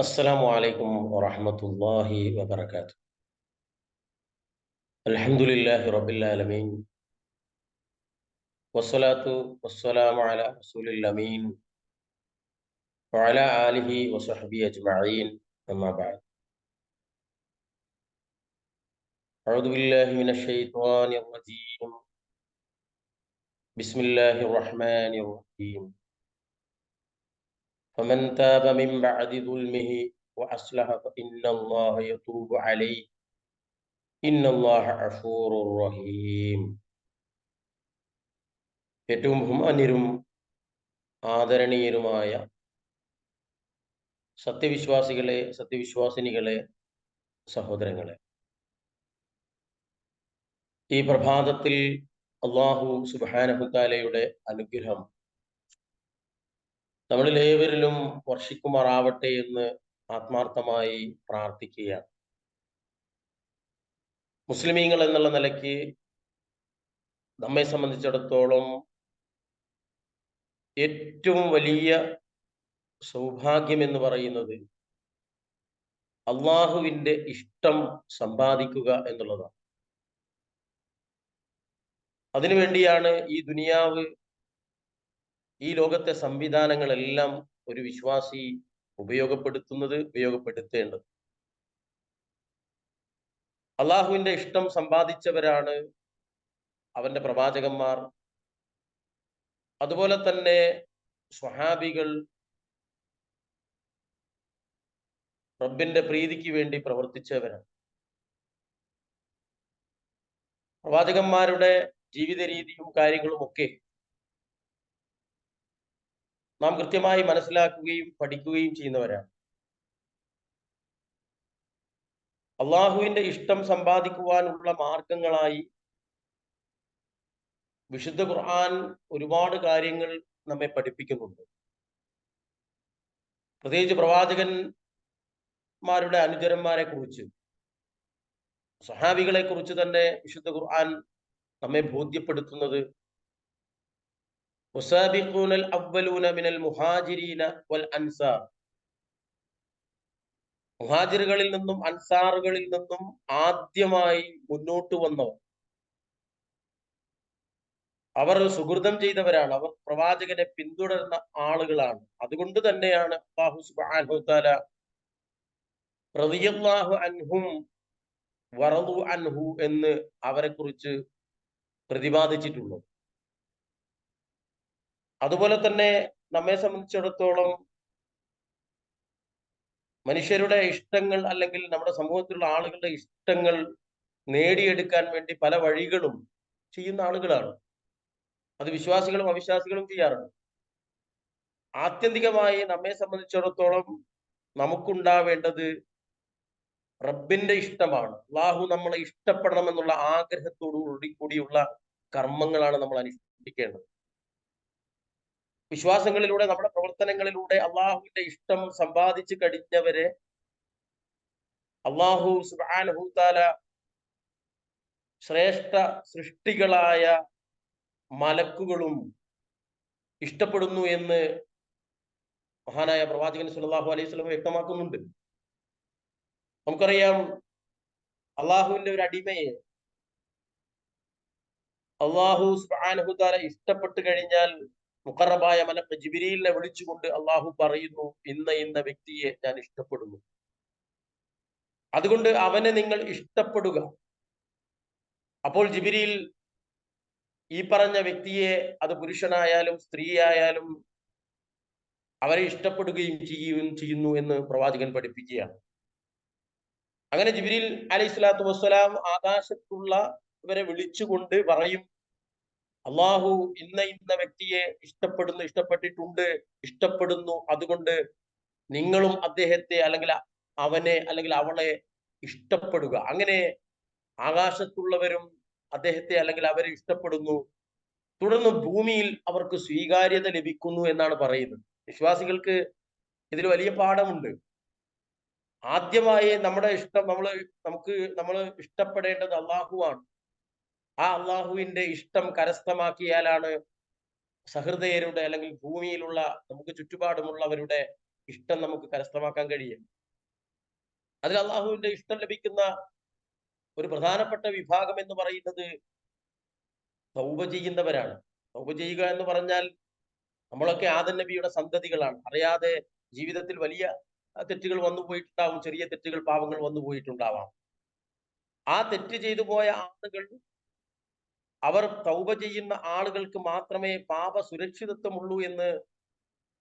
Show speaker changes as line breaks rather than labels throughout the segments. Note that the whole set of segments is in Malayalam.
السلام عليكم ورحمة الله وبركاته الحمد لله رب العالمين والصلاة والسلام على رسول الأمين وعلى آله وصحبه أجمعين أما بعد أعوذ بالله من الشيطان الرجيم بسم الله الرحمن الرحيم فمن تاب من بعد ظلمه وأصلح فإن الله يتوب عليه إن الله غفور رحيم ഏറ്റവും ബഹുമാന്യരും ആദരണീയരുമായ സത്യവിശ്വാസികളെ സത്യവിശ്വാസിനികളെ സഹോദരങ്ങളെ ഈ പ്രഭാതത്തിൽ അള്ളാഹു സുബാനഹുത്താലയുടെ അനുഗ്രഹം നമ്മളിലേവരിലും വർഷിക്കുമാറാവട്ടെ എന്ന് ആത്മാർത്ഥമായി പ്രാർത്ഥിക്കുകയാണ് മുസ്ലിമീങ്ങൾ എന്നുള്ള നിലയ്ക്ക് നമ്മെ സംബന്ധിച്ചിടത്തോളം ഏറ്റവും വലിയ സൗഭാഗ്യം എന്ന് പറയുന്നത് അള്ളാഹുവിൻ്റെ ഇഷ്ടം സമ്പാദിക്കുക എന്നുള്ളതാണ് അതിനുവേണ്ടിയാണ് ഈ ദുനിയാവ് ഈ ലോകത്തെ സംവിധാനങ്ങളെല്ലാം ഒരു വിശ്വാസി ഉപയോഗപ്പെടുത്തുന്നത് ഉപയോഗപ്പെടുത്തേണ്ടത് അള്ളാഹുവിന്റെ ഇഷ്ടം സമ്പാദിച്ചവരാണ് അവന്റെ പ്രവാചകന്മാർ അതുപോലെ തന്നെ സ്വഹാബികൾ റബ്ബിന്റെ പ്രീതിക്ക് വേണ്ടി പ്രവർത്തിച്ചവരാണ് പ്രവാചകന്മാരുടെ ജീവിത രീതിയും കാര്യങ്ങളും ഒക്കെ നാം കൃത്യമായി മനസ്സിലാക്കുകയും പഠിക്കുകയും ചെയ്യുന്നവരാണ് അള്ളാഹുവിന്റെ ഇഷ്ടം സമ്പാദിക്കുവാനുള്ള മാർഗങ്ങളായി വിശുദ്ധ ഖുർആൻ ഒരുപാട് കാര്യങ്ങൾ നമ്മെ പഠിപ്പിക്കുന്നുണ്ട് പ്രത്യേകിച്ച് പ്രവാചകന്മാരുടെ അനുചരന്മാരെ കുറിച്ച് സഹാബികളെ കുറിച്ച് തന്നെ വിശുദ്ധ ഖുർആൻ നമ്മെ ബോധ്യപ്പെടുത്തുന്നത് وسابقون മിനൽ മുഹാജിരീന വൽ والأنصار മുഹാജിറുകളിൽ നിന്നും അൻസാറുകളിൽ നിന്നും ആദ്യമായി മുന്നോട്ട് വന്നവർ അവർ സുഹൃതം ചെയ്തവരാണ് അവർ പ്രവാചകനെ പിന്തുടരുന്ന ആളുകളാണ് അതുകൊണ്ട് തന്നെയാണ് അള്ളാഹു സുബാനുത്താല പ്രതിയല്ലാഹു അൻഹും വറതു അൻഹു എന്ന് അവരെ കുറിച്ച് പ്രതിപാദിച്ചിട്ടുള്ളത് അതുപോലെ തന്നെ നമ്മെ സംബന്ധിച്ചിടത്തോളം മനുഷ്യരുടെ ഇഷ്ടങ്ങൾ അല്ലെങ്കിൽ നമ്മുടെ സമൂഹത്തിലുള്ള ആളുകളുടെ ഇഷ്ടങ്ങൾ നേടിയെടുക്കാൻ വേണ്ടി പല വഴികളും ചെയ്യുന്ന ആളുകളാണ് അത് വിശ്വാസികളും അവിശ്വാസികളും ചെയ്യാറുണ്ട് ആത്യന്തികമായി നമ്മെ സംബന്ധിച്ചിടത്തോളം നമുക്കുണ്ടാവേണ്ടത് റബ്ബിന്റെ ഇഷ്ടമാണ് അള്ളാഹു നമ്മളെ ഇഷ്ടപ്പെടണമെന്നുള്ള ആഗ്രഹത്തോടു കൂടിയുള്ള കർമ്മങ്ങളാണ് നമ്മൾ അനുഷ്ഠിക്കേണ്ടത് വിശ്വാസങ്ങളിലൂടെ നമ്മുടെ പ്രവർത്തനങ്ങളിലൂടെ അള്ളാഹുവിന്റെ ഇഷ്ടം സമ്പാദിച്ചു കഴിഞ്ഞവരെ അള്ളാഹു സുബാൻഹൂത്താല ശ്രേഷ്ഠ സൃഷ്ടികളായ മലക്കുകളും ഇഷ്ടപ്പെടുന്നു എന്ന് മഹാനായ പ്രവാചകൻ സുല്ലാഹു അലൈഹി സ്വലം വ്യക്തമാക്കുന്നുണ്ട് നമുക്കറിയാം അള്ളാഹുവിന്റെ ഒരു അടിമയെ അള്ളാഹു സുബാൻഹുദാല ഇഷ്ടപ്പെട്ടു കഴിഞ്ഞാൽ മുഖറബായ മലക്ക് ജിബിരിയിലെ വിളിച്ചുകൊണ്ട് അള്ളാഹു പറയുന്നു ഇന്ന ഇന്ന വ്യക്തിയെ ഞാൻ ഇഷ്ടപ്പെടുന്നു അതുകൊണ്ട് അവനെ നിങ്ങൾ ഇഷ്ടപ്പെടുക അപ്പോൾ ജിബിരിയിൽ ഈ പറഞ്ഞ വ്യക്തിയെ അത് പുരുഷനായാലും സ്ത്രീയായാലും അവരെ ഇഷ്ടപ്പെടുകയും ചെയ്യുകയും ചെയ്യുന്നു എന്ന് പ്രവാചകൻ പഠിപ്പിക്കുകയാണ് അങ്ങനെ ജിബിരിൽ അലൈഹി സ്വലാത്തു വസ്സലാം ഇവരെ വിളിച്ചുകൊണ്ട് പറയും അള്ളാഹു ഇന്ന ഇന്ന വ്യക്തിയെ ഇഷ്ടപ്പെടുന്നു ഇഷ്ടപ്പെട്ടിട്ടുണ്ട് ഇഷ്ടപ്പെടുന്നു അതുകൊണ്ട് നിങ്ങളും അദ്ദേഹത്തെ അല്ലെങ്കിൽ അവനെ അല്ലെങ്കിൽ അവളെ ഇഷ്ടപ്പെടുക അങ്ങനെ ആകാശത്തുള്ളവരും അദ്ദേഹത്തെ അല്ലെങ്കിൽ അവരെ ഇഷ്ടപ്പെടുന്നു തുടർന്ന് ഭൂമിയിൽ അവർക്ക് സ്വീകാര്യത ലഭിക്കുന്നു എന്നാണ് പറയുന്നത് വിശ്വാസികൾക്ക് ഇതിൽ വലിയ പാഠമുണ്ട് ആദ്യമായി നമ്മുടെ ഇഷ്ടം നമ്മൾ നമുക്ക് നമ്മൾ ഇഷ്ടപ്പെടേണ്ടത് അള്ളാഹുവാണ് ആ അള്ളാഹുവിന്റെ ഇഷ്ടം കരസ്ഥമാക്കിയാലാണ് സഹൃദയരുടെ അല്ലെങ്കിൽ ഭൂമിയിലുള്ള നമുക്ക് ചുറ്റുപാടുമുള്ളവരുടെ ഇഷ്ടം നമുക്ക് കരസ്ഥമാക്കാൻ കഴിയും അതിൽ അള്ളാഹുവിന്റെ ഇഷ്ടം ലഭിക്കുന്ന ഒരു പ്രധാനപ്പെട്ട വിഭാഗം എന്ന് പറയുന്നത് സൗബ ചെയ്യുന്നവരാണ് സൗബ ചെയ്യുക എന്ന് പറഞ്ഞാൽ നമ്മളൊക്കെ ആദൻ നബിയുടെ സന്തതികളാണ് അറിയാതെ ജീവിതത്തിൽ വലിയ തെറ്റുകൾ വന്നു പോയിട്ടുണ്ടാവും ചെറിയ തെറ്റുകൾ പാവങ്ങൾ വന്നു പോയിട്ടുണ്ടാവാം ആ തെറ്റ് ചെയ്തു പോയ ആളുകൾ അവർ തൗബ ചെയ്യുന്ന ആളുകൾക്ക് മാത്രമേ പാപ സുരക്ഷിതത്വമുള്ളൂ എന്ന്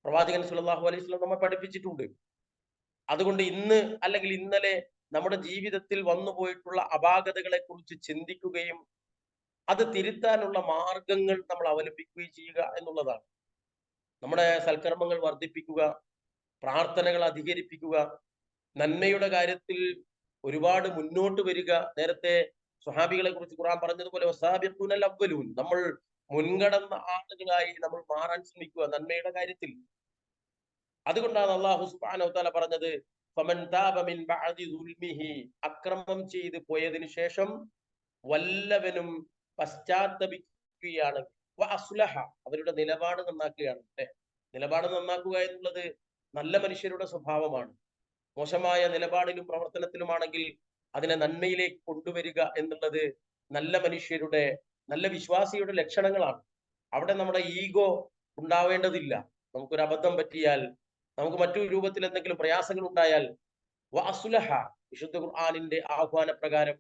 പ്രവാചകൻ സുലല്ലാഹു അലൈഹി സ്വലം നമ്മെ പഠിപ്പിച്ചിട്ടുണ്ട് അതുകൊണ്ട് ഇന്ന് അല്ലെങ്കിൽ ഇന്നലെ നമ്മുടെ ജീവിതത്തിൽ വന്നുപോയിട്ടുള്ള അപാകതകളെ കുറിച്ച് ചിന്തിക്കുകയും അത് തിരുത്താനുള്ള മാർഗങ്ങൾ നമ്മൾ അവലംബിക്കുകയും ചെയ്യുക എന്നുള്ളതാണ് നമ്മുടെ സൽക്കർമ്മങ്ങൾ വർദ്ധിപ്പിക്കുക പ്രാർത്ഥനകൾ അധികരിപ്പിക്കുക നന്മയുടെ കാര്യത്തിൽ ഒരുപാട് മുന്നോട്ട് വരിക നേരത്തെ സ്വഹാബികളെ കുറിച്ച് ഖുറാൻ പറഞ്ഞതുപോലെ അവലൂൻ നമ്മൾ മുൻകടന്ന ആളുകളായി നമ്മൾ മാറാൻ ശ്രമിക്കുക നന്മയുടെ കാര്യത്തിൽ അതുകൊണ്ടാണ് അള്ളാഹു സുബാനോത്താല പറഞ്ഞത് അക്രമം ചെയ്ത് പോയതിനു ശേഷം വല്ലവനും പശ്ചാത്തപിക്കുകയാണ് അവരുടെ നിലപാട് നന്നാക്കുകയാണ് അല്ലെ നിലപാട് നന്നാക്കുക എന്നുള്ളത് നല്ല മനുഷ്യരുടെ സ്വഭാവമാണ് മോശമായ നിലപാടിലും പ്രവർത്തനത്തിലുമാണെങ്കിൽ അതിനെ നന്മയിലേക്ക് കൊണ്ടുവരിക എന്നുള്ളത് നല്ല മനുഷ്യരുടെ നല്ല വിശ്വാസിയുടെ ലക്ഷണങ്ങളാണ് അവിടെ നമ്മുടെ ഈഗോ ഉണ്ടാവേണ്ടതില്ല നമുക്കൊരു അബദ്ധം പറ്റിയാൽ നമുക്ക് മറ്റു രൂപത്തിൽ എന്തെങ്കിലും പ്രയാസങ്ങൾ ഉണ്ടായാൽ വാസുലഹ വിശുദ്ധ ഖുർആാനിന്റെ ആഹ്വാന പ്രകാരം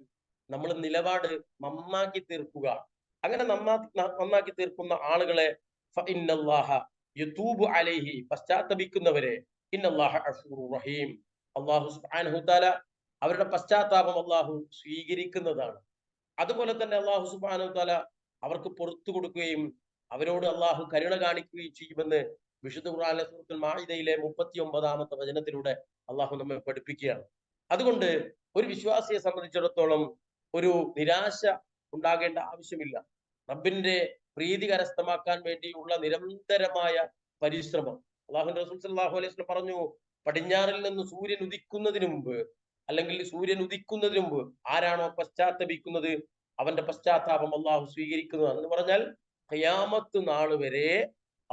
നമ്മൾ നിലപാട് നന്നാക്കി തീർക്കുക അങ്ങനെ നന്നാക്കി നന്നാക്കി തീർക്കുന്ന ആളുകളെ യൂബ് അലൈഹി പശ്ചാത്തപിക്കുന്നവരെ ഇന്നല്ലാഹ റഹീം അള്ളാഹു അവരുടെ പശ്ചാത്താപം അള്ളാഹു സ്വീകരിക്കുന്നതാണ് അതുപോലെ തന്നെ അള്ളാഹു സുബാന അവർക്ക് പുറത്തു കൊടുക്കുകയും അവരോട് അള്ളാഹു കരുണ കാണിക്കുകയും ചെയ്യുമെന്ന് വിശുദ്ധ ഖുർആാനിലെ സൂറത്തുൽ മാഹിദയിലെ മുപ്പത്തി ഒമ്പതാമത്തെ വചനത്തിലൂടെ അള്ളാഹു നമ്മെ പഠിപ്പിക്കുകയാണ് അതുകൊണ്ട് ഒരു വിശ്വാസിയെ സംബന്ധിച്ചിടത്തോളം ഒരു നിരാശ ഉണ്ടാകേണ്ട ആവശ്യമില്ല റബ്ബിന്റെ പ്രീതി കരസ്ഥമാക്കാൻ വേണ്ടിയുള്ള നിരന്തരമായ പരിശ്രമം അള്ളാഹു റസൂൽ സല്ലാഹു അലൈഹി പറഞ്ഞു പടിഞ്ഞാറിൽ നിന്ന് സൂര്യൻ ഉദിക്കുന്നതിന് മുമ്പ് അല്ലെങ്കിൽ സൂര്യൻ ഉദിക്കുന്നതിന് മുമ്പ് ആരാണോ പശ്ചാത്തപിക്കുന്നത് അവന്റെ പശ്ചാത്താപം അള്ളാഹു സ്വീകരിക്കുന്നു എന്ന് പറഞ്ഞാൽ കയാമത്ത് നാൾ വരെ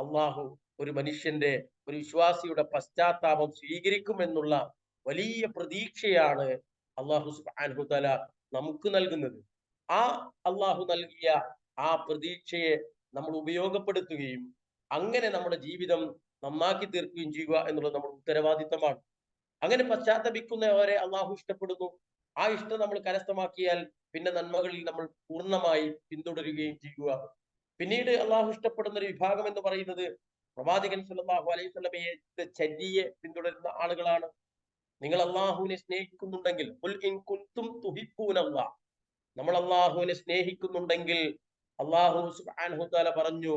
അള്ളാഹു ഒരു മനുഷ്യന്റെ ഒരു വിശ്വാസിയുടെ പശ്ചാത്താപം സ്വീകരിക്കുമെന്നുള്ള വലിയ പ്രതീക്ഷയാണ് അള്ളാഹു സുബാൻഹുതല നമുക്ക് നൽകുന്നത് ആ അള്ളാഹു നൽകിയ ആ പ്രതീക്ഷയെ നമ്മൾ ഉപയോഗപ്പെടുത്തുകയും അങ്ങനെ നമ്മുടെ ജീവിതം നന്നാക്കി തീർക്കുകയും ചെയ്യുക എന്നുള്ളത് നമ്മുടെ ഉത്തരവാദിത്തമാണ് അങ്ങനെ പശ്ചാത്തപിക്കുന്നവരെ അള്ളാഹു ഇഷ്ടപ്പെടുന്നു ആ ഇഷ്ടം നമ്മൾ കരസ്ഥമാക്കിയാൽ പിന്നെ നന്മകളിൽ നമ്മൾ പൂർണ്ണമായി പിന്തുടരുകയും ചെയ്യുക പിന്നീട് അള്ളാഹു ഇഷ്ടപ്പെടുന്ന ഒരു വിഭാഗം എന്ന് പറയുന്നത് പ്രവാചകൻ സല്ലാഹു അലൈഹി സ്വലമയെ ചര്യയെ പിന്തുടരുന്ന ആളുകളാണ് നിങ്ങൾ അള്ളാഹുവിനെ സ്നേഹിക്കുന്നുണ്ടെങ്കിൽ നമ്മൾ അള്ളാഹുവിനെ സ്നേഹിക്കുന്നുണ്ടെങ്കിൽ അള്ളാഹു പറഞ്ഞു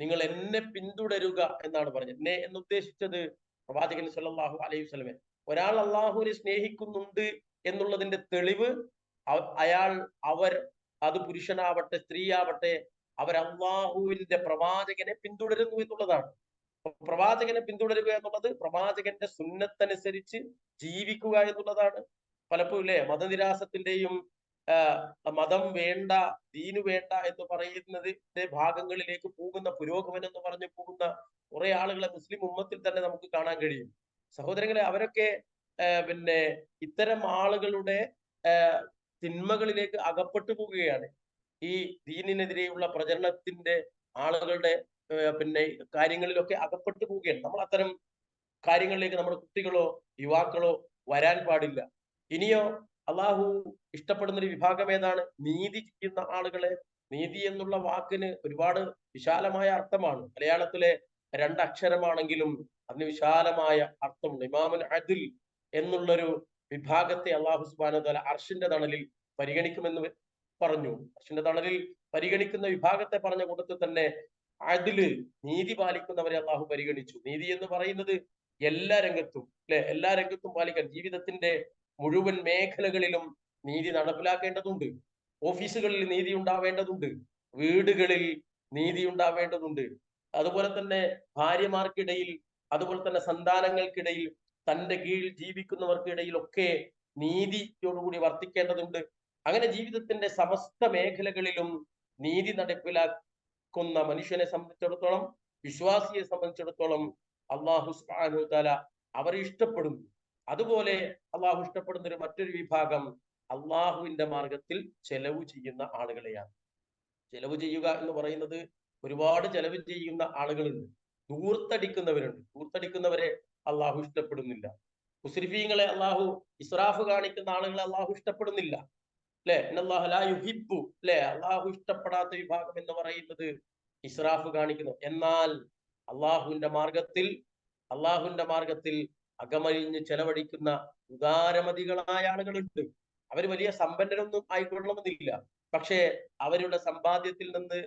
നിങ്ങൾ എന്നെ പിന്തുടരുക എന്നാണ് പറഞ്ഞത് എന്നെ എന്ന് ഉദ്ദേശിച്ചത് പ്രവാചകൻ സല്ലാഹു അലൈഹി സ്വലമെ ഒരാൾ അള്ളാഹുവിനെ സ്നേഹിക്കുന്നുണ്ട് എന്നുള്ളതിന്റെ തെളിവ് അയാൾ അവർ അത് പുരുഷനാവട്ടെ സ്ത്രീയാവട്ടെ അവർ അള്ളാഹുവിന്റെ പ്രവാചകനെ പിന്തുടരുന്നു എന്നുള്ളതാണ് പ്രവാചകനെ പിന്തുടരുക എന്നുള്ളത് പ്രവാചകന്റെ സുന്നത്തനുസരിച്ച് ജീവിക്കുക എന്നുള്ളതാണ് പലപ്പോഴും ഇല്ലേ മതനിരാസത്തിന്റെയും മതം വേണ്ട ദീന് വേണ്ട എന്ന് പറയുന്നതിന്റെ ഭാഗങ്ങളിലേക്ക് പോകുന്ന പുരോഗമനം എന്ന് പറഞ്ഞു പോകുന്ന കുറെ ആളുകളെ മുസ്ലിം ഉമ്മത്തിൽ തന്നെ നമുക്ക് കാണാൻ കഴിയും സഹോദരങ്ങളെ അവരൊക്കെ പിന്നെ ഇത്തരം ആളുകളുടെ തിന്മകളിലേക്ക് അകപ്പെട്ടു പോവുകയാണ് ഈ ദീനിനെതിരെയുള്ള പ്രചരണത്തിന്റെ ആളുകളുടെ പിന്നെ കാര്യങ്ങളിലൊക്കെ അകപ്പെട്ടു പോവുകയാണ് നമ്മൾ അത്തരം കാര്യങ്ങളിലേക്ക് നമ്മുടെ കുട്ടികളോ യുവാക്കളോ വരാൻ പാടില്ല ഇനിയോ അള്ളാഹു ഇഷ്ടപ്പെടുന്ന ഒരു വിഭാഗം ഏതാണ് നീതി ചെയ്യുന്ന ആളുകളെ നീതി എന്നുള്ള വാക്കിന് ഒരുപാട് വിശാലമായ അർത്ഥമാണ് മലയാളത്തിലെ രണ്ടക്ഷരമാണെങ്കിലും അതിന് വിശാലമായ അർത്ഥമുണ്ട് ഇമാമുൽ അതിൽ എന്നുള്ളൊരു വിഭാഗത്തെ അള്ളാഹു സുബാനതല അർഷിന്റെ തണലിൽ പരിഗണിക്കുമെന്ന് പറഞ്ഞു അർഷിന്റെ തണലിൽ പരിഗണിക്കുന്ന വിഭാഗത്തെ പറഞ്ഞ കൂട്ടത്തിൽ തന്നെ അതില് നീതി പാലിക്കുന്നവരെ അള്ളാഹു പരിഗണിച്ചു നീതി എന്ന് പറയുന്നത് എല്ലാ രംഗത്തും അല്ലെ എല്ലാ രംഗത്തും പാലിക്കാൻ ജീവിതത്തിന്റെ മുഴുവൻ മേഖലകളിലും നീതി നടപ്പിലാക്കേണ്ടതുണ്ട് ഓഫീസുകളിൽ നീതി ഉണ്ടാവേണ്ടതുണ്ട് വീടുകളിൽ നീതി ഉണ്ടാവേണ്ടതുണ്ട് അതുപോലെ തന്നെ ഭാര്യമാർക്കിടയിൽ അതുപോലെ തന്നെ സന്താനങ്ങൾക്കിടയിൽ തന്റെ കീഴിൽ ജീവിക്കുന്നവർക്കിടയിൽ ഒക്കെ നീതിയോടുകൂടി വർത്തിക്കേണ്ടതുണ്ട് അങ്ങനെ ജീവിതത്തിന്റെ സമസ്ത മേഖലകളിലും നീതി നടപ്പിലാക്കുന്ന മനുഷ്യനെ സംബന്ധിച്ചിടത്തോളം വിശ്വാസിയെ സംബന്ധിച്ചിടത്തോളം അള്ളാഹു സുബാനു താല അവരെ ഇഷ്ടപ്പെടുന്നു അതുപോലെ അള്ളാഹു ഇഷ്ടപ്പെടുന്ന ഒരു മറ്റൊരു വിഭാഗം അള്ളാഹുവിന്റെ മാർഗത്തിൽ ചെലവ് ചെയ്യുന്ന ആളുകളെയാണ് ചെലവ് ചെയ്യുക എന്ന് പറയുന്നത് ഒരുപാട് ചെലവ് ചെയ്യുന്ന ആളുകളുണ്ട് ദൂർത്തടിക്കുന്നവരുണ്ട് ദൂർത്തടിക്കുന്നവരെ അള്ളാഹു ഇഷ്ടപ്പെടുന്നില്ല മുസ്ലിഫീങ്ങളെ അള്ളാഹു ഇസ്രാഫ് കാണിക്കുന്ന ആളുകളെ അള്ളാഹു ഇഷ്ടപ്പെടുന്നില്ല അല്ലെ യുഹിബു അല്ലെ അള്ളാഹു ഇഷ്ടപ്പെടാത്ത വിഭാഗം എന്ന് പറയുന്നത് ഇസ്രാഫ് കാണിക്കുന്നു എന്നാൽ അള്ളാഹുവിന്റെ മാർഗത്തിൽ അള്ളാഹുവിന്റെ മാർഗത്തിൽ അകമഴിഞ്ഞ് ചെലവഴിക്കുന്ന ഉദാരമതികളായ ആളുകളുണ്ട് അവർ വലിയ സമ്പന്നരൊന്നും ആയിക്കൊള്ളണമെന്നില്ല പക്ഷേ അവരുടെ സമ്പാദ്യത്തിൽ നിന്ന്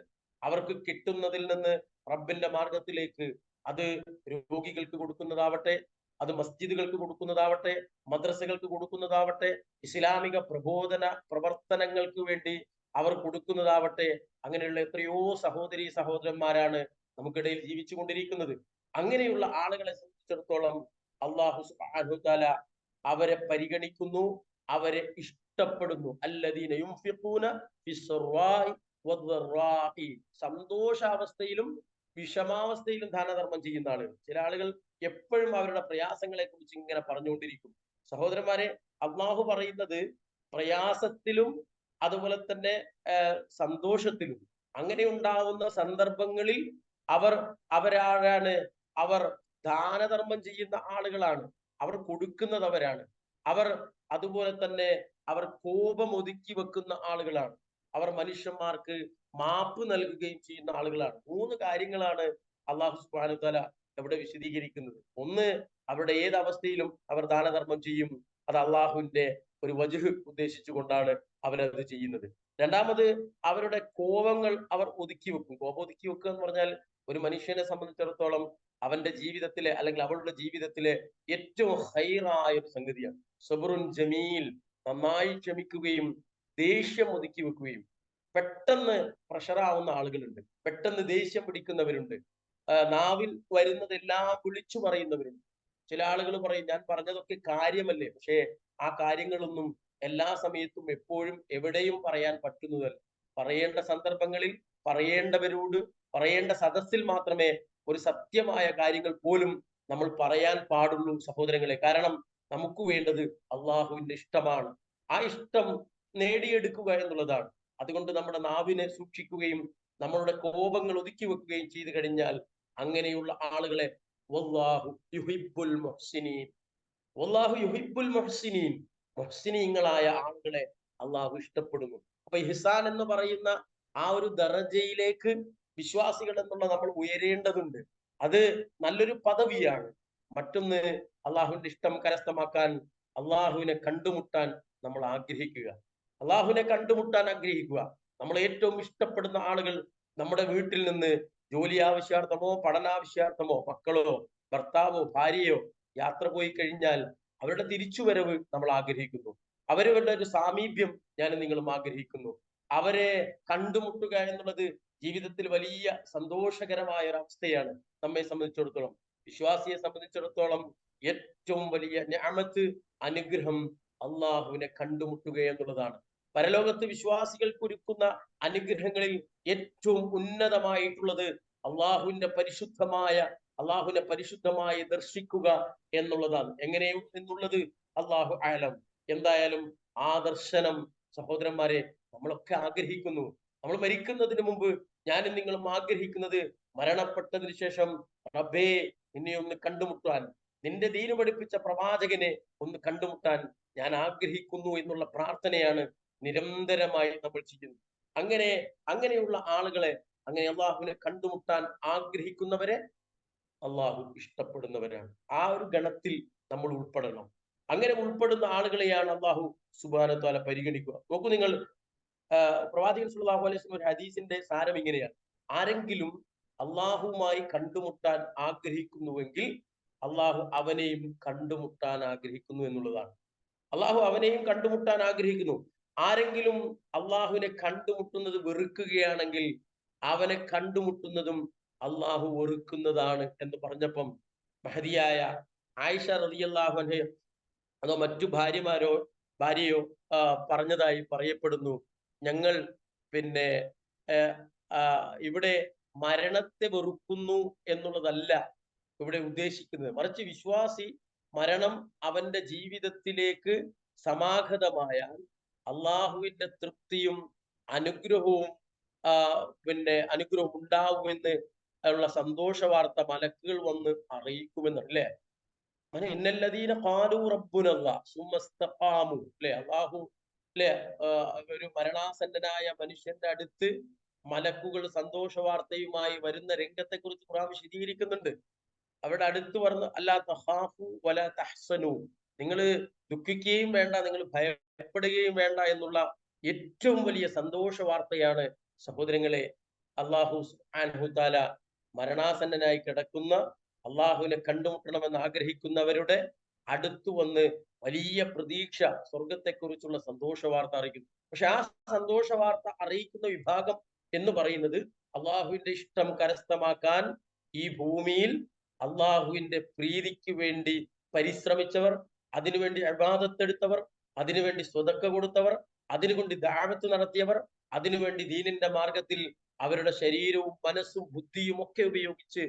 അവർക്ക് കിട്ടുന്നതിൽ നിന്ന് റബ്ബിന്റെ മാർഗത്തിലേക്ക് അത് രോഗികൾക്ക് കൊടുക്കുന്നതാവട്ടെ അത് മസ്ജിദുകൾക്ക് കൊടുക്കുന്നതാവട്ടെ മദ്രസകൾക്ക് കൊടുക്കുന്നതാവട്ടെ ഇസ്ലാമിക പ്രബോധന പ്രവർത്തനങ്ങൾക്ക് വേണ്ടി അവർ കൊടുക്കുന്നതാവട്ടെ അങ്ങനെയുള്ള എത്രയോ സഹോദരി സഹോദരന്മാരാണ് നമുക്കിടയിൽ ജീവിച്ചു കൊണ്ടിരിക്കുന്നത് അങ്ങനെയുള്ള ആളുകളെ സംബന്ധിച്ചിടത്തോളം അള്ളാഹു സുബാനുതല അവരെ പരിഗണിക്കുന്നു അവരെ ഇഷ്ടപ്പെടുന്നു അല്ലദീന സന്തോഷാവസ്ഥയിലും വിഷമാവസ്ഥയിലും ദാനധർമ്മം ചെയ്യുന്ന ആളുകൾ ചില ആളുകൾ എപ്പോഴും അവരുടെ പ്രയാസങ്ങളെ കുറിച്ച് ഇങ്ങനെ പറഞ്ഞുകൊണ്ടിരിക്കും സഹോദരന്മാരെ അള്ളാഹു പറയുന്നത് പ്രയാസത്തിലും അതുപോലെ തന്നെ സന്തോഷത്തിലും അങ്ങനെ ഉണ്ടാവുന്ന സന്ദർഭങ്ങളിൽ അവർ അവരാരാണ് അവർ ദാനധർമ്മം ചെയ്യുന്ന ആളുകളാണ് അവർ കൊടുക്കുന്നതവരാണ് അവർ അതുപോലെ തന്നെ അവർ കോപം ഒതുക്കി വെക്കുന്ന ആളുകളാണ് അവർ മനുഷ്യന്മാർക്ക് മാപ്പ് നൽകുകയും ചെയ്യുന്ന ആളുകളാണ് മൂന്ന് കാര്യങ്ങളാണ് അള്ളാഹു സുബാനുതല എവിടെ വിശദീകരിക്കുന്നത് ഒന്ന് അവരുടെ ഏത് അവസ്ഥയിലും അവർ ദാനധർമ്മം ചെയ്യും അത് അള്ളാഹുവിന്റെ ഒരു വജുഹ് ഉദ്ദേശിച്ചുകൊണ്ടാണ് അവരത് ചെയ്യുന്നത് രണ്ടാമത് അവരുടെ കോപങ്ങൾ അവർ ഒതുക്കി വെക്കും കോപം ഒതുക്കി വെക്കുക എന്ന് പറഞ്ഞാൽ ഒരു മനുഷ്യനെ സംബന്ധിച്ചിടത്തോളം അവന്റെ ജീവിതത്തിലെ അല്ലെങ്കിൽ അവളുടെ ജീവിതത്തിലെ ഏറ്റവും ഹൈറായ ഒരു സംഗതിയാണ് സബറുൻ ജമീൽ നന്നായി ക്ഷമിക്കുകയും ദേഷ്യം ഒതുക്കി വെക്കുകയും പെട്ടെന്ന് പ്രഷറാവുന്ന ആളുകളുണ്ട് പെട്ടെന്ന് ദേഷ്യം പിടിക്കുന്നവരുണ്ട് നാവിൽ വരുന്നതെല്ലാം വിളിച്ചു പറയുന്നവരുണ്ട് ചില ആളുകൾ പറയും ഞാൻ പറഞ്ഞതൊക്കെ കാര്യമല്ലേ പക്ഷേ ആ കാര്യങ്ങളൊന്നും എല്ലാ സമയത്തും എപ്പോഴും എവിടെയും പറയാൻ പറ്റുന്നതല്ല പറയേണ്ട സന്ദർഭങ്ങളിൽ പറയേണ്ടവരോട് പറയേണ്ട സദസ്സിൽ മാത്രമേ ഒരു സത്യമായ കാര്യങ്ങൾ പോലും നമ്മൾ പറയാൻ പാടുള്ളൂ സഹോദരങ്ങളെ കാരണം നമുക്ക് വേണ്ടത് അള്ളാഹുവിന്റെ ഇഷ്ടമാണ് ആ ഇഷ്ടം നേടിയെടുക്കുക എന്നുള്ളതാണ് അതുകൊണ്ട് നമ്മുടെ നാവിനെ സൂക്ഷിക്കുകയും നമ്മളുടെ കോപങ്ങൾ ഒതുക്കി വെക്കുകയും ചെയ്തു കഴിഞ്ഞാൽ അങ്ങനെയുള്ള ആളുകളെ വല്ലാഹു യുഹിബുൽ മൊഹ്സിനീൻ വല്ലാഹു ആളുകളെ അള്ളാഹു ഇഷ്ടപ്പെടുന്നു അപ്പൊ ഹിസാൻ എന്ന് പറയുന്ന ആ ഒരു ദറജയിലേക്ക് വിശ്വാസികൾ എന്നുള്ള നമ്മൾ ഉയരേണ്ടതുണ്ട് അത് നല്ലൊരു പദവിയാണ് മറ്റൊന്ന് അള്ളാഹുവിന്റെ ഇഷ്ടം കരസ്ഥമാക്കാൻ അള്ളാഹുവിനെ കണ്ടുമുട്ടാൻ നമ്മൾ ആഗ്രഹിക്കുക അള്ളാഹുവിനെ കണ്ടുമുട്ടാൻ ആഗ്രഹിക്കുക നമ്മൾ ഏറ്റവും ഇഷ്ടപ്പെടുന്ന ആളുകൾ നമ്മുടെ വീട്ടിൽ നിന്ന് ജോലി ആവശ്യാർത്ഥമോ പഠനാവശ്യാർത്ഥമോ മക്കളോ ഭർത്താവോ ഭാര്യയോ യാത്ര പോയി കഴിഞ്ഞാൽ അവരുടെ തിരിച്ചുവരവ് നമ്മൾ ആഗ്രഹിക്കുന്നു അവരവരുടെ ഒരു സാമീപ്യം ഞാൻ നിങ്ങളും ആഗ്രഹിക്കുന്നു അവരെ കണ്ടുമുട്ടുക എന്നുള്ളത് ജീവിതത്തിൽ വലിയ സന്തോഷകരമായ ഒരു അവസ്ഥയാണ് നമ്മെ സംബന്ധിച്ചിടത്തോളം വിശ്വാസിയെ സംബന്ധിച്ചിടത്തോളം ഏറ്റവും വലിയ ഞാമത്ത് അനുഗ്രഹം അള്ളാഹുവിനെ കണ്ടുമുട്ടുക എന്നുള്ളതാണ് പരലോകത്ത് വിശ്വാസികൾക്ക് ഒരുക്കുന്ന അനുഗ്രഹങ്ങളിൽ ഏറ്റവും ഉന്നതമായിട്ടുള്ളത് അള്ളാഹുവിന്റെ പരിശുദ്ധമായ അള്ളാഹുവിനെ പരിശുദ്ധമായി ദർശിക്കുക എന്നുള്ളതാണ് എങ്ങനെയും എന്നുള്ളത് അള്ളാഹു ആലം എന്തായാലും ആ ദർശനം സഹോദരന്മാരെ നമ്മളൊക്കെ ആഗ്രഹിക്കുന്നു നമ്മൾ മരിക്കുന്നതിന് മുമ്പ് ഞാനും നിങ്ങളും ആഗ്രഹിക്കുന്നത് മരണപ്പെട്ടതിന് ശേഷം റബ്ബേ നിന്നെ ഒന്ന് കണ്ടുമുട്ടാൻ നിന്റെ ദീനു പഠിപ്പിച്ച പ്രവാചകനെ ഒന്ന് കണ്ടുമുട്ടാൻ ഞാൻ ആഗ്രഹിക്കുന്നു എന്നുള്ള പ്രാർത്ഥനയാണ് നിരന്തരമായി നമ്മൾ ചെയ്യുന്നത് അങ്ങനെ അങ്ങനെയുള്ള ആളുകളെ അങ്ങനെ അള്ളാഹുവിനെ കണ്ടുമുട്ടാൻ ആഗ്രഹിക്കുന്നവരെ അള്ളാഹു ഇഷ്ടപ്പെടുന്നവരാണ് ആ ഒരു ഗണത്തിൽ നമ്മൾ ഉൾപ്പെടണം അങ്ങനെ ഉൾപ്പെടുന്ന ആളുകളെയാണ് അള്ളാഹു സുബാനത്താല പരിഗണിക്കുക നോക്കൂ നിങ്ങൾ പ്രവാചകൻ സുല്ലാഹു അലൈഹി ഒരു ഹദീസിന്റെ സാരം ഇങ്ങനെയാണ് ആരെങ്കിലും അള്ളാഹുമായി കണ്ടുമുട്ടാൻ ആഗ്രഹിക്കുന്നുവെങ്കിൽ അള്ളാഹു അവനെയും കണ്ടുമുട്ടാൻ ആഗ്രഹിക്കുന്നു എന്നുള്ളതാണ് അള്ളാഹു അവനെയും കണ്ടുമുട്ടാൻ ആഗ്രഹിക്കുന്നു ആരെങ്കിലും അള്ളാഹുവിനെ കണ്ടുമുട്ടുന്നത് വെറുക്കുകയാണെങ്കിൽ അവനെ കണ്ടുമുട്ടുന്നതും അള്ളാഹു വെറുക്കുന്നതാണ് എന്ന് പറഞ്ഞപ്പം മഹതിയായ ആയിഷ റതിയല്ലാഹു അൻഹയോ അതോ മറ്റു ഭാര്യമാരോ ഭാര്യയോ പറഞ്ഞതായി പറയപ്പെടുന്നു ഞങ്ങൾ പിന്നെ ഇവിടെ മരണത്തെ വെറുക്കുന്നു എന്നുള്ളതല്ല ഇവിടെ ഉദ്ദേശിക്കുന്നത് മറിച്ച് വിശ്വാസി മരണം അവന്റെ ജീവിതത്തിലേക്ക് സമാഹതമായാൽ അള്ളാഹുവിന്റെ തൃപ്തിയും അനുഗ്രഹവും പിന്നെ അനുഗ്രഹം ഉണ്ടാവുമെന്ന് ഉള്ള സന്തോഷ വാർത്ത മലക്കുകൾ വന്ന് അറിയിക്കുമെന്നല്ലേ അങ്ങനെ ഇന്നല്ലതീന കാലു റബ്ബുനല്ല സുമസ്തഫാമു അല്ലെ അള്ളാഹു അല്ലെ ഒരു മരണാസന്നനായ മനുഷ്യന്റെ അടുത്ത് മലക്കുകൾ സന്തോഷ വാർത്തയുമായി വരുന്ന രംഗത്തെ കുറിച്ച് ഖുർആൻ വിശദീകരിക്കുന്നുണ്ട് അവരുടെ അടുത്ത് പറഞ്ഞു അല്ലാ തഖാഫു വല തഹ്സനു നിങ്ങൾ ദുഃഖിക്കുകയും വേണ്ട നിങ്ങൾ ഭയപ്പെടുകയും വേണ്ട എന്നുള്ള ഏറ്റവും വലിയ സന്തോഷ വാർത്തയാണ് സഹോദരങ്ങളെ അള്ളാഹു ആൻഹുത്താല മരണാസന്നനായി കിടക്കുന്ന അള്ളാഹുവിനെ കണ്ടുമുട്ടണമെന്ന് ആഗ്രഹിക്കുന്നവരുടെ അടുത്തു വന്ന് വലിയ പ്രതീക്ഷ സ്വർഗത്തെക്കുറിച്ചുള്ള സന്തോഷ വാർത്ത അറിയിക്കുന്നു പക്ഷെ ആ സന്തോഷ വാർത്ത അറിയിക്കുന്ന വിഭാഗം എന്ന് പറയുന്നത് അള്ളാഹുവിന്റെ ഇഷ്ടം കരസ്ഥമാക്കാൻ ഈ ഭൂമിയിൽ അള്ളാഹുവിന്റെ പ്രീതിക്ക് വേണ്ടി പരിശ്രമിച്ചവർ അതിനുവേണ്ടി അബാധത്തെടുത്തവർ അതിനുവേണ്ടി സ്വതക്ക കൊടുത്തവർ അതിനുകൊണ്ട് ദാപത്ത് നടത്തിയവർ അതിനുവേണ്ടി ദീനിന്റെ മാർഗത്തിൽ അവരുടെ ശരീരവും മനസ്സും ബുദ്ധിയും ഒക്കെ ഉപയോഗിച്ച്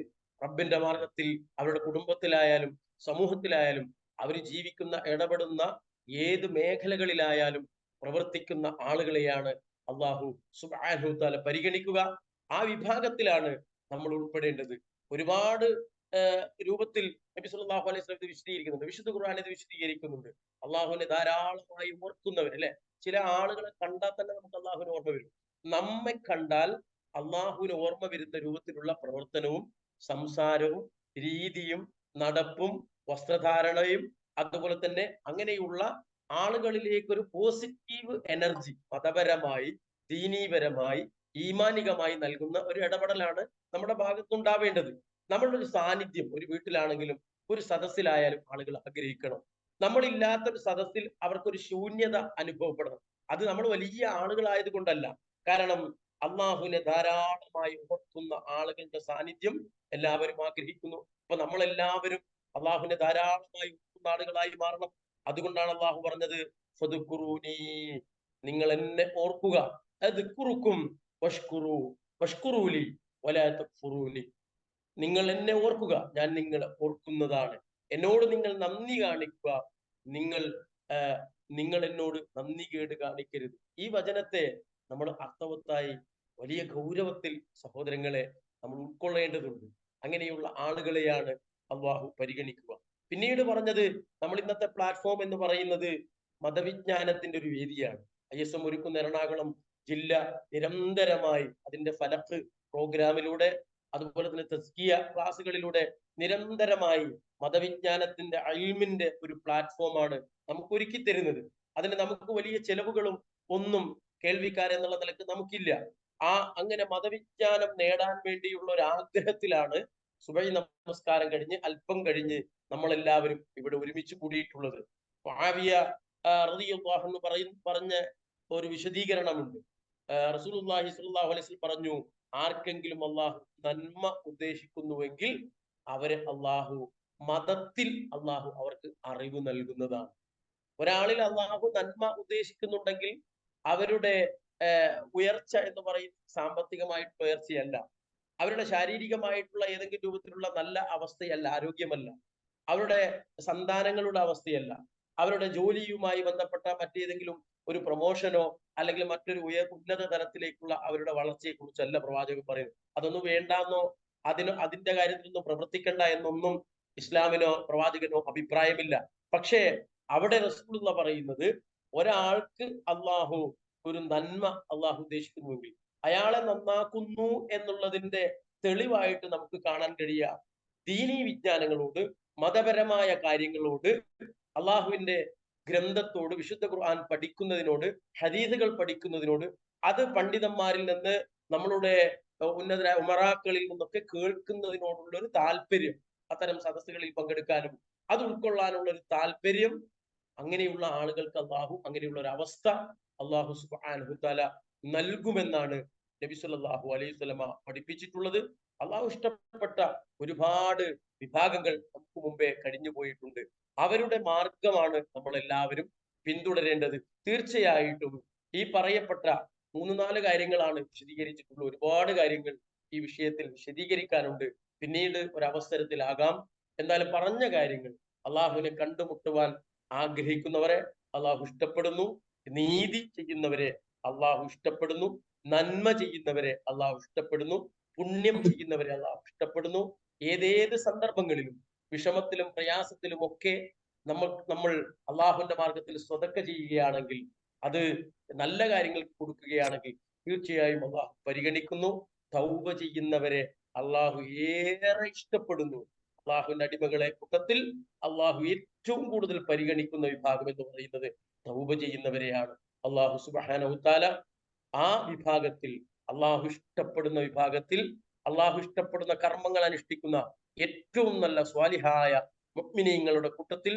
റബ്ബിന്റെ മാർഗത്തിൽ അവരുടെ കുടുംബത്തിലായാലും സമൂഹത്തിലായാലും അവർ ജീവിക്കുന്ന ഇടപെടുന്ന ഏത് മേഖലകളിലായാലും പ്രവർത്തിക്കുന്ന ആളുകളെയാണ് അള്ളാഹു സുബാനു താല പരിഗണിക്കുക ആ വിഭാഗത്തിലാണ് നമ്മൾ ഉൾപ്പെടേണ്ടത് ഒരുപാട് രൂപത്തിൽ നബി സല്ലാഹു അലൈഹി സ്വലത്ത് വിശദീകരിക്കുന്നുണ്ട് വിശുദ്ധ ഖുർആാൻ ഇത് വിശദീകരിക്കുന്നുണ്ട് അള്ളാഹുവിനെ ധാരാളമായി ഓർക്കുന്നവർ അല്ലെ ചില ആളുകളെ കണ്ടാൽ തന്നെ നമുക്ക് അള്ളാഹുവിന് ഓർമ്മ വരും നമ്മെ കണ്ടാൽ അള്ളാഹുവിന് ഓർമ്മ വരുന്ന രൂപത്തിലുള്ള പ്രവർത്തനവും സംസാരവും രീതിയും നടപ്പും വസ്ത്രധാരണയും അതുപോലെ തന്നെ അങ്ങനെയുള്ള ആളുകളിലേക്ക് ഒരു പോസിറ്റീവ് എനർജി മതപരമായി ദീനീപരമായി ഈമാനികമായി നൽകുന്ന ഒരു ഇടപെടലാണ് നമ്മുടെ ഭാഗത്തുണ്ടാവേണ്ടത് നമ്മളുടെ ഒരു സാന്നിധ്യം ഒരു വീട്ടിലാണെങ്കിലും ഒരു സദസ്സിലായാലും ആളുകൾ ആഗ്രഹിക്കണം നമ്മളില്ലാത്ത ഒരു സദസ്സിൽ അവർക്കൊരു ശൂന്യത അനുഭവപ്പെടണം അത് നമ്മൾ വലിയ ആളുകളായത് കൊണ്ടല്ല കാരണം അള്ളാഹുവിനെ ധാരാളമായി ഉണർത്തുന്ന ആളുകളുടെ സാന്നിധ്യം എല്ലാവരും ആഗ്രഹിക്കുന്നു അപ്പൊ നമ്മളെല്ലാവരും അള്ളാഹുവിന്റെ ധാരാളമായി നാടുകളായി ആളുകളായി മാറണം അതുകൊണ്ടാണ് അള്ളാഹു പറഞ്ഞത് നിങ്ങൾ എന്നെ ഓർക്കുക വഷ്കുറു നിങ്ങൾ എന്നെ ഓർക്കുക ഞാൻ നിങ്ങളെ ഓർക്കുന്നതാണ് എന്നോട് നിങ്ങൾ നന്ദി കാണിക്കുക നിങ്ങൾ നിങ്ങൾ എന്നോട് നന്ദി കേട് കാണിക്കരുത് ഈ വചനത്തെ നമ്മൾ അർത്ഥവത്തായി വലിയ ഗൗരവത്തിൽ സഹോദരങ്ങളെ നമ്മൾ ഉൾക്കൊള്ളേണ്ടതുണ്ട് അങ്ങനെയുള്ള ആളുകളെയാണ് അള്ളാഹു പരിഗണിക്കുക പിന്നീട് പറഞ്ഞത് നമ്മൾ ഇന്നത്തെ പ്ലാറ്റ്ഫോം എന്ന് പറയുന്നത് മതവിജ്ഞാനത്തിന്റെ ഒരു വേദിയാണ് ഐ എസ് എം ഒരുക്കുന്ന എറണാകുളം ജില്ല നിരന്തരമായി അതിന്റെ ഫലക്ക് പ്രോഗ്രാമിലൂടെ അതുപോലെ തന്നെ തസ്കിയ ക്ലാസ്സുകളിലൂടെ നിരന്തരമായി മതവിജ്ഞാനത്തിന്റെ അഴിമിന്റെ ഒരു പ്ലാറ്റ്ഫോമാണ് നമുക്ക് ഒരുക്കി തരുന്നത് അതിന് നമുക്ക് വലിയ ചെലവുകളും ഒന്നും എന്നുള്ള നിലക്ക് നമുക്കില്ല ആ അങ്ങനെ മതവിജ്ഞാനം നേടാൻ വേണ്ടിയുള്ള ഒരു ആഗ്രഹത്തിലാണ് സുബൈ നമസ്കാരം കഴിഞ്ഞ് അല്പം കഴിഞ്ഞ് നമ്മളെല്ലാവരും ഇവിടെ ഒരുമിച്ച് കൂടിയിട്ടുള്ളത് ആവിയ റതിയുള്ളാഹ് പറയും പറഞ്ഞ ഒരു വിശദീകരണമുണ്ട് റസൂലുള്ളാഹി സ്വല്ലല്ലാഹു അലൈഹി പറഞ്ഞു ആർക്കെങ്കിലും അള്ളാഹു നന്മ ഉദ്ദേശിക്കുന്നുവെങ്കിൽ അവരെ അള്ളാഹു മതത്തിൽ അള്ളാഹു അവർക്ക് അറിവ് നൽകുന്നതാണ് ഒരാളിൽ അള്ളാഹു നന്മ ഉദ്ദേശിക്കുന്നുണ്ടെങ്കിൽ അവരുടെ ഉയർച്ച എന്ന് പറയും സാമ്പത്തികമായിട്ട് ഉയർച്ചയല്ല അവരുടെ ശാരീരികമായിട്ടുള്ള ഏതെങ്കിലും രൂപത്തിലുള്ള നല്ല അവസ്ഥയല്ല ആരോഗ്യമല്ല അവരുടെ സന്താനങ്ങളുടെ അവസ്ഥയല്ല അവരുടെ ജോലിയുമായി ബന്ധപ്പെട്ട മറ്റേതെങ്കിലും ഒരു പ്രൊമോഷനോ അല്ലെങ്കിൽ മറ്റൊരു ഉയർ ഉന്നത തലത്തിലേക്കുള്ള അവരുടെ വളർച്ചയെ കുറിച്ചല്ല പ്രവാചകൻ പറയുന്നത് അതൊന്നും വേണ്ടാന്നോ അതിന് അതിന്റെ കാര്യത്തിലൊന്നും പ്രവർത്തിക്കണ്ട എന്നൊന്നും ഇസ്ലാമിനോ പ്രവാചകനോ അഭിപ്രായമില്ല പക്ഷേ അവിടെ റസൂലുള്ള പറയുന്നത് ഒരാൾക്ക് അള്ളാഹു ഒരു നന്മ അള്ളാഹു ഉദ്ദേശിക്കുന്നുവെങ്കിൽ അയാളെ നന്നാക്കുന്നു എന്നുള്ളതിന്റെ തെളിവായിട്ട് നമുക്ക് കാണാൻ കഴിയുക ദീനീ വിജ്ഞാനങ്ങളോട് മതപരമായ കാര്യങ്ങളോട് അള്ളാഹുവിന്റെ ഗ്രന്ഥത്തോട് വിശുദ്ധ ഖുർആൻ പഠിക്കുന്നതിനോട് ഹദീസുകൾ പഠിക്കുന്നതിനോട് അത് പണ്ഡിതന്മാരിൽ നിന്ന് നമ്മളുടെ ഉന്നതരായ ഉമറാക്കളിൽ നിന്നൊക്കെ കേൾക്കുന്നതിനോടുള്ള ഒരു താല്പര്യം അത്തരം സദസ്സുകളിൽ പങ്കെടുക്കാനും അത് ഉൾക്കൊള്ളാനുള്ള ഒരു താല്പര്യം അങ്ങനെയുള്ള ആളുകൾക്ക് അള്ളാഹു അങ്ങനെയുള്ള ഒരു അവസ്ഥ അള്ളാഹു സുബാൻ നൽകുമെന്നാണ് നബി സല്ലാഹു അലൈഹി സ്വലമ പഠിപ്പിച്ചിട്ടുള്ളത് അള്ളാഹു ഇഷ്ടപ്പെട്ട ഒരുപാട് വിഭാഗങ്ങൾ നമുക്ക് മുമ്പേ കഴിഞ്ഞു പോയിട്ടുണ്ട് അവരുടെ മാർഗമാണ് നമ്മൾ എല്ലാവരും പിന്തുടരേണ്ടത് തീർച്ചയായിട്ടും ഈ പറയപ്പെട്ട മൂന്ന് നാല് കാര്യങ്ങളാണ് വിശദീകരിച്ചിട്ടുള്ള ഒരുപാട് കാര്യങ്ങൾ ഈ വിഷയത്തിൽ വിശദീകരിക്കാനുണ്ട് പിന്നീട് ഒരവസരത്തിലാകാം എന്തായാലും പറഞ്ഞ കാര്യങ്ങൾ അള്ളാഹുവിനെ കണ്ടുമുട്ടുവാൻ ആഗ്രഹിക്കുന്നവരെ അള്ളാഹു ഇഷ്ടപ്പെടുന്നു നീതി ചെയ്യുന്നവരെ അള്ളാഹു ഇഷ്ടപ്പെടുന്നു നന്മ ചെയ്യുന്നവരെ അള്ളാഹു ഇഷ്ടപ്പെടുന്നു പുണ്യം ചെയ്യുന്നവരെ അള്ളാഹു ഇഷ്ടപ്പെടുന്നു ഏതേത് സന്ദർഭങ്ങളിലും വിഷമത്തിലും പ്രയാസത്തിലും ഒക്കെ നമ്മൾ നമ്മൾ അള്ളാഹുന്റെ മാർഗത്തിൽ സ്വതക്ക ചെയ്യുകയാണെങ്കിൽ അത് നല്ല കാര്യങ്ങൾ കൊടുക്കുകയാണെങ്കിൽ തീർച്ചയായും അള്ളാഹു പരിഗണിക്കുന്നു തൗബ ചെയ്യുന്നവരെ അള്ളാഹു ഏറെ ഇഷ്ടപ്പെടുന്നു അള്ളാഹുവിന്റെ അടിമകളെ കൂട്ടത്തിൽ അള്ളാഹു ഏറ്റവും കൂടുതൽ പരിഗണിക്കുന്ന വിഭാഗം എന്ന് പറയുന്നത് തൗബ ചെയ്യുന്നവരെയാണ് അള്ളാഹു സുബാനവുത്താല ആ വിഭാഗത്തിൽ അള്ളാഹു ഇഷ്ടപ്പെടുന്ന വിഭാഗത്തിൽ അള്ളാഹു ഇഷ്ടപ്പെടുന്ന കർമ്മങ്ങൾ അനുഷ്ഠിക്കുന്ന ഏറ്റവും നല്ല സ്വാലിഹായ മുഗ്മിനീങ്ങളുടെ കൂട്ടത്തിൽ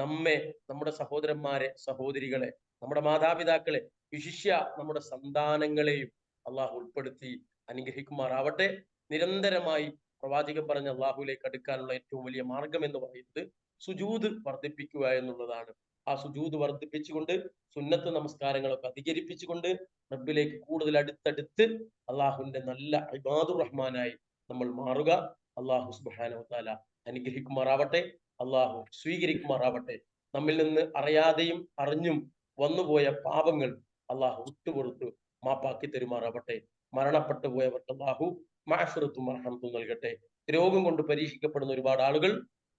നമ്മെ നമ്മുടെ സഹോദരന്മാരെ സഹോദരികളെ നമ്മുടെ മാതാപിതാക്കളെ വിശിഷ്യ നമ്മുടെ സന്താനങ്ങളെയും അള്ളാഹു ഉൾപ്പെടുത്തി അനുഗ്രഹിക്കുമാറാവട്ടെ നിരന്തരമായി പ്രവാചകം പറഞ്ഞ അള്ളാഹുലേക്ക് അടുക്കാനുള്ള ഏറ്റവും വലിയ മാർഗം എന്ന് പറയുന്നത് സുജൂത് വർദ്ധിപ്പിക്കുക എന്നുള്ളതാണ് ആ സുജൂത് വർദ്ധിപ്പിച്ചുകൊണ്ട് സുന്നത്ത് നമസ്കാരങ്ങളൊക്കെ അധികരിപ്പിച്ചുകൊണ്ട് റബ്ബിലേക്ക് കൂടുതൽ അടുത്തടുത്ത് അള്ളാഹുവിന്റെ നല്ല അബാദുർ റഹ്മാനായി നമ്മൾ മാറുക അള്ളാഹു സുബാന അനുഗ്രഹിക്കുമാറാവട്ടെ അള്ളാഹു സ്വീകരിക്കുമാറാവട്ടെ നമ്മിൽ നിന്ന് അറിയാതെയും അറിഞ്ഞും വന്നുപോയ പാപങ്ങൾ അള്ളാഹു വിട്ടുപുറത്ത് മാപ്പാക്കി തരുമാറാവട്ടെ മരണപ്പെട്ടു പോയവർക്ക് അള്ളാഹു മാഫിറത്തും മരണത്തും നൽകട്ടെ രോഗം കൊണ്ട് പരീക്ഷിക്കപ്പെടുന്ന ഒരുപാട് ആളുകൾ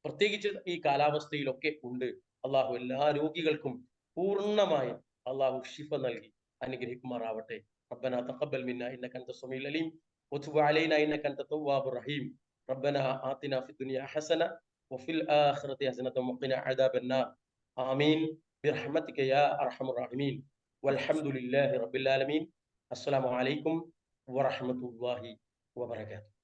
പ്രത്യേകിച്ച് ഈ കാലാവസ്ഥയിലൊക്കെ ഉണ്ട് അള്ളാഹു എല്ലാ രോഗികൾക്കും പൂർണ്ണമായും അള്ളാഹു ഷിഫ നൽകി അനുഗ്രഹിക്കുമാറാവട്ടെ ربنا تقبل منا انك انت السميع العليم وتب علينا انك انت التواب الرحيم ربنا آتنا في الدنيا حسنه وفي الاخره حسنه وقنا عذاب النار امين برحمتك يا ارحم الراحمين والحمد لله رب العالمين السلام عليكم ورحمه الله وبركاته